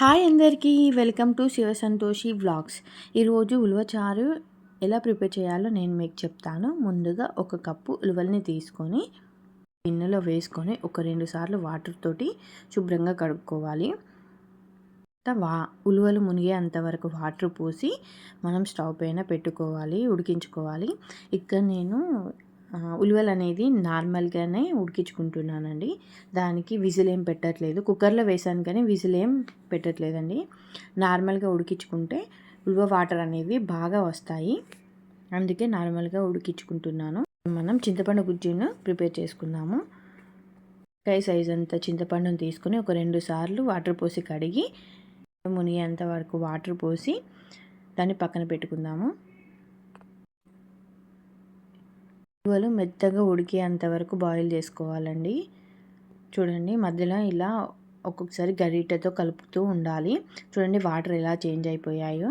Hi అందరికీ welcome to Shiva Santoshi vlogs. ఈరోజు ఉలవచారు ఎలా ప్రిపేర్ చేయాలో నేను మీకు చెప్తాను. ముందుగా ఒక కప్పు ఉలవల్ని తీసుకొని గిన్నెలో వేసుకొని ఒక రెండు సార్లు వాటర్ తోటి శుభ్రంగా కడుక్కోవాలి. వా ఉలువలు మునిగే అంతవరకు వాటర్ పోసి మనం స్టవ్ పైన పెట్టుకోవాలి ఉడికించుకోవాలి. ఇక్కడ నేను ఉలువలు అనేది నార్మల్గానే ఉడికించుకుంటున్నానండి. దానికి విజిల్ ఏం పెట్టట్లేదు. కుక్కర్లో వేసాను కానీ విజిల్ ఏం పెట్టట్లేదండి. నార్మల్గా ఉడికించుకుంటే ఉలువ వాటర్ అనేవి బాగా వస్తాయి. అందుకే నార్మల్గా ఉడికించుకుంటున్నాను. మనం చింతపండు గుజ్జును ప్రిపేర్ చేసుకుందాము. కై సైజ్ అంత చింతపండును తీసుకొని ఒక రెండు సార్లు వాటర్ పోసి కడిగి మునిగేంత వరకు వాటర్ పోసి దాన్ని పక్కన పెట్టుకుందాము. ఉలువలు మెత్తగా ఉడికేంత వరకు బాయిల్ చేసుకోవాలండి. చూడండి మధ్యలో ఇలా ఒక్కొక్కసారి గరిటెతో కలుపుతూ ఉండాలి. చూడండి వాటర్ ఎలా చేంజ్ అయిపోయాయో.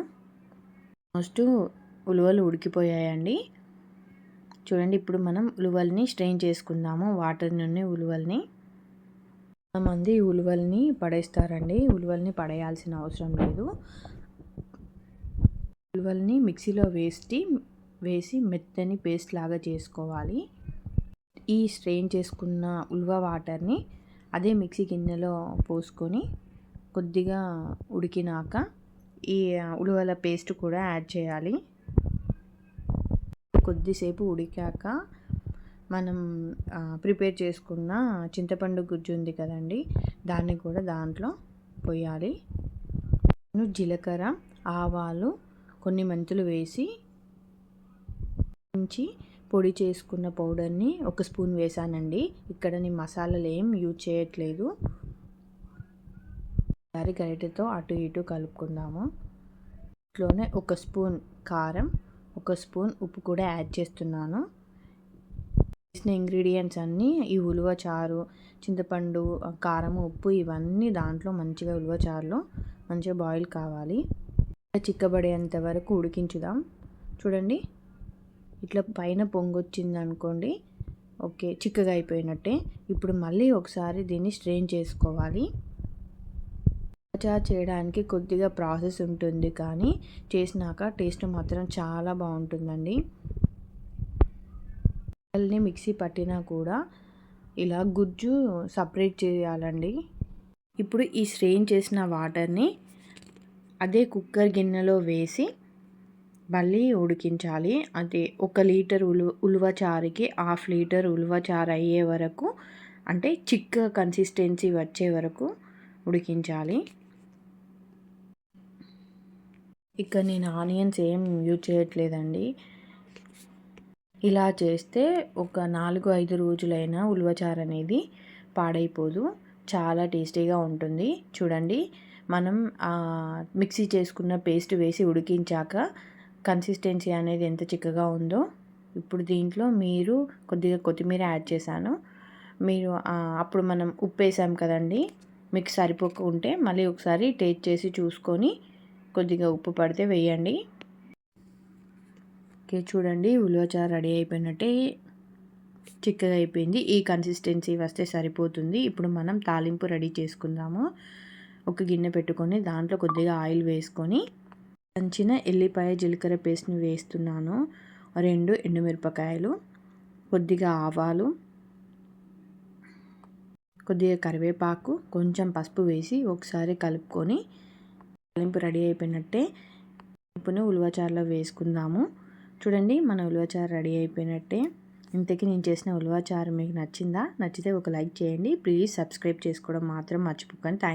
ఆల్మోస్ట్ ఉలువలు ఉడికిపోయాయండి. చూడండి ఇప్పుడు మనం ఉలువల్ని స్ట్రెయిన్ చేసుకుందాము వాటర్ నుండి ఉలువల్ని. మంది ఉలువల్ని పడేస్తారండి. ఉలువల్ని పడేయాల్సిన అవసరం లేదు. ఉలువల్ని మిక్సీలో వేసి వేసి మెత్తని పేస్ట్ లాగా చేసుకోవాలి. ఈ స్ట్రెయిన్ చేసుకున్న ఉల్వ వాటర్ని అదే మిక్సీ గిన్నెలో పోసుకొని కొద్దిగా ఉడికినాక ఈ ఉలువల పేస్ట్ కూడా యాడ్ చేయాలి. కొద్దిసేపు ఉడికాక మనం ప్రిపేర్ చేసుకున్న చింతపండు గుజ్జు ఉంది కదండి దాన్ని కూడా దాంట్లో పోయాలి. జీలకర్ర ఆవాలు కొన్ని మెంతులు వేసి నుంచి పొడి చేసుకున్న పౌడర్ని ఒక స్పూన్ వేసానండి. ఇక్కడ నేను మసాలాలు ఏం యూజ్ చేయట్లేదు. ఒకసారి గరిటెతో అటు ఇటు కలుపుకుందాము. ఇంట్లోనే ఒక స్పూన్ కారం ఒక స్పూన్ ఉప్పు కూడా యాడ్ చేస్తున్నాను. వేసిన ఇంగ్రీడియంట్స్ అన్నీ ఈ ఉలువ చారు చింతపండు కారం ఉప్పు ఇవన్నీ దాంట్లో మంచిగా ఉలువ చారులో మంచిగా బాయిల్ కావాలి. చిక్కబడేంత వరకు ఉడికించుదాం. చూడండి ఇట్లా పైన పొంగొచ్చింది అనుకోండి ఓకే చిక్కగా అయిపోయినట్టే. ఇప్పుడు మళ్ళీ ఒకసారి దీన్ని స్ట్రెయిన్ చేసుకోవాలి. చార్ చేయడానికి కొద్దిగా ప్రాసెస్ ఉంటుంది కానీ చేసినాక టేస్ట్ మాత్రం చాలా బాగుంటుందండి. మిక్సీ పట్టినా కూడా ఇలా గుజ్జు సపరేట్ చేయాలండి. ఇప్పుడు ఈ స్ట్రెయిన్ చేసిన వాటర్ని అదే కుక్కర్ గిన్నెలో వేసి మళ్ళీ ఉడికించాలి. అది ఒక లీటర్ ఉలు ఉలువచారుకి హాఫ్ లీటర్ ఉలువచారు అయ్యే వరకు అంటే చిక్క కన్సిస్టెన్సీ వచ్చే వరకు ఉడికించాలి. ఇక్కడ నేను ఆనియన్స్ ఏం యూజ్ చేయట్లేదండి. ఇలా చేస్తే ఒక నాలుగు ఐదు రోజులైనా ఉలువచారు అనేది పాడైపోదు. చాలా టేస్టీగా ఉంటుంది. చూడండి మనం మిక్సీ చేసుకున్న పేస్ట్ వేసి ఉడికించాక కన్సిస్టెన్సీ అనేది ఎంత చిక్కగా ఉందో ఇప్పుడు దీంట్లో మీరు కొద్దిగా కొత్తిమీర యాడ్ చేశాను. మీరు అప్పుడు మనం ఉప్పు వేసాం కదండి మీకు సరిపోకుంటే మళ్ళీ ఒకసారి టేస్ట్ చేసి చూసుకొని కొద్దిగా ఉప్పు పడితే వేయండి. ఓకే చూడండి ఉలవచారు రెడీ అయిపోయినట్టే చిక్కగా అయిపోయింది. ఈ కన్సిస్టెన్సీ వస్తే సరిపోతుంది. ఇప్పుడు మనం తాలింపు రెడీ చేసుకుందాము. ఒక గిన్నె పెట్టుకొని దాంట్లో కొద్దిగా ఆయిల్ వేసుకొని దంచిన ఎల్లిపాయ జీలకర్ర పేస్ట్ని వేస్తున్నాను. రెండు ఎండుమిరపకాయలు కొద్దిగా ఆవాలు కొద్దిగా కరివేపాకు కొంచెం పసుపు వేసి ఒకసారి కలుపుకొని తాలింపు రెడీ అయిపోయినట్టే ఉప్పును ఉలవచారులో వేసుకుందాము. చూడండి మన ఉలవచారు రెడీ అయిపోయినట్టే. ఇంతకీ నేను చేసిన ఉలవచారు మీకు నచ్చిందా? నచ్చితే ఒక లైక్ చేయండి. ప్లీజ్ సబ్స్క్రైబ్ చేసుకోవడం మాత్రం మర్చిపోకండి. థ్యాంక్